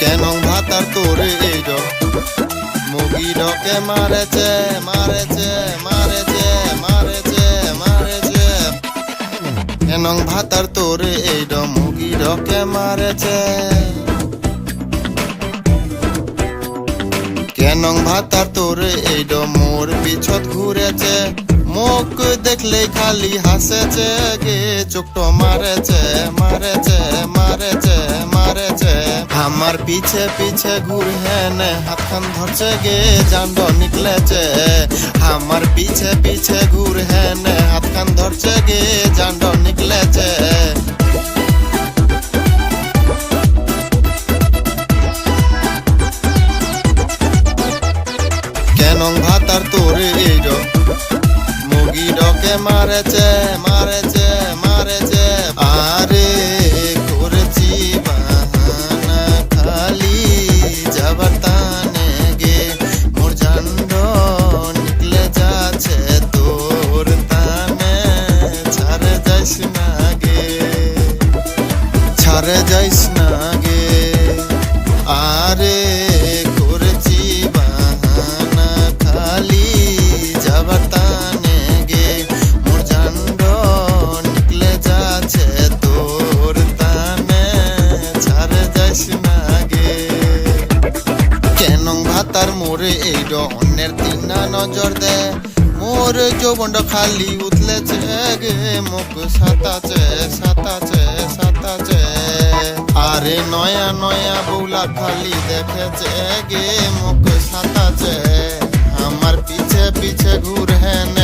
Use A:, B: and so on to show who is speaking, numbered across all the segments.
A: কেন ভাতার তোরে এই ড মুগি ডকে মারেছে মারেছে মারেছে মারেছে মারেছে। কেন ভাতার তোরে এই ড মুগি ডকে মারেছে। কেন ভাতার তোরে এই ড মোর পিছত ঘুরেছে। মুখ দেখলে খালি হাসেছে গে, চোখটো মারেছে মারেছে মারেছে মারেছে। আমার পিছে পিছে ঘুরে নে, হাতখান ধরছে গে জান্ড নিকলেছে। আমার পিছে পিছে ঘুরে নে, হাতখান ধরছে গে জান্ড নিকলেছে। কেন ভাতার তোরে এই ডকে মারেছে মারেছে মারেছে। আরে করেছি বাহানা খালি যাবার তানে গে। মোর জান্ড নিকলে যাচ্ছে তোর তানে। ছাড়ে যাইস না গে। ছাড়ে যাইস ভাতার মোরে এই অন্যের তিনা নজর দে। মোর যৌবন্ড খালি উতলেছে গে, মুখ সাতাছে সাতাছে সাতাছে। আরে নয়া নয়া বৌলা খালি দেখেছে গে, মুখ সাতাছে। আমার পিছে পিছে ঘুর হেনে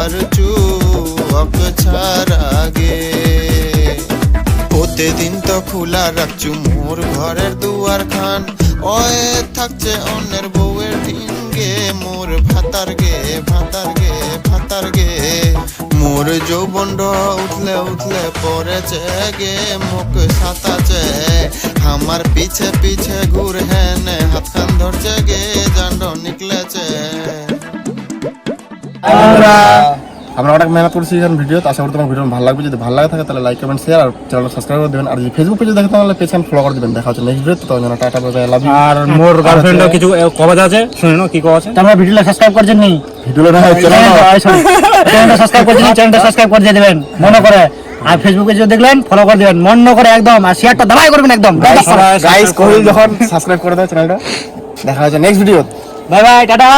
A: পারচু অক ছাড়া গে প্রতিদিন তো খোলা রাখছু মোর ঘরের দুয়ার খান ওয়ে থাকছে অন্যের বউয়ের দিন গে মোর ভাতার গে ভাতার গে ভাতার গে মোর যৌবন্ড উঠলে উঠলে পড়েছে গে, মুখ সাতাছে। আমার পিছে পিছে ঘুর হেনে হাত খান ধরছে গে জান্ড নিকলেছে।
B: আমরা আমরা অনেক মেহনত করছি এখানে ভিডিও আশা করি তোমার ভিডিও ভালো লাগবে। যদি ভালো লাগে থাকে তাহলে লাইক কমেন্ট শেয়ার আর চ্যানেল সাবস্ক্রাইব করে দেবেন। আর যদি ফেসবুক পেজে দেখেন তাহলে পেজ ফলো করে দেবেন। দেখা হচ্ছে নেক্সট ভিডিও তো। যেন টাটা বাই লাভ ইউ
C: আর মোর গার্লফ্রেন্ডও কিছু কবাজ আছে? শুনে নাও কি কওয়া আছে।
D: তোমরা ভিডিওটা সাবস্ক্রাইব করছেন নি?
B: ভিডিও না। চ্যানেল
D: চ্যানেলটা সাবস্ক্রাইব করছেন চ্যানেলটা সাবস্ক্রাইব করে দেবেন। মনে করে। আর ফেসবুকে যদি দেখলেন ফলো করে দিবেন। মনে করে একদম আর শেয়ারটা দাবাই করবেন একদম।
B: গাইস কোহিল যখন সাবস্ক্রাইব করে দেয় চ্যানেলটা দেখা হচ্ছে next video
D: bye bye tata.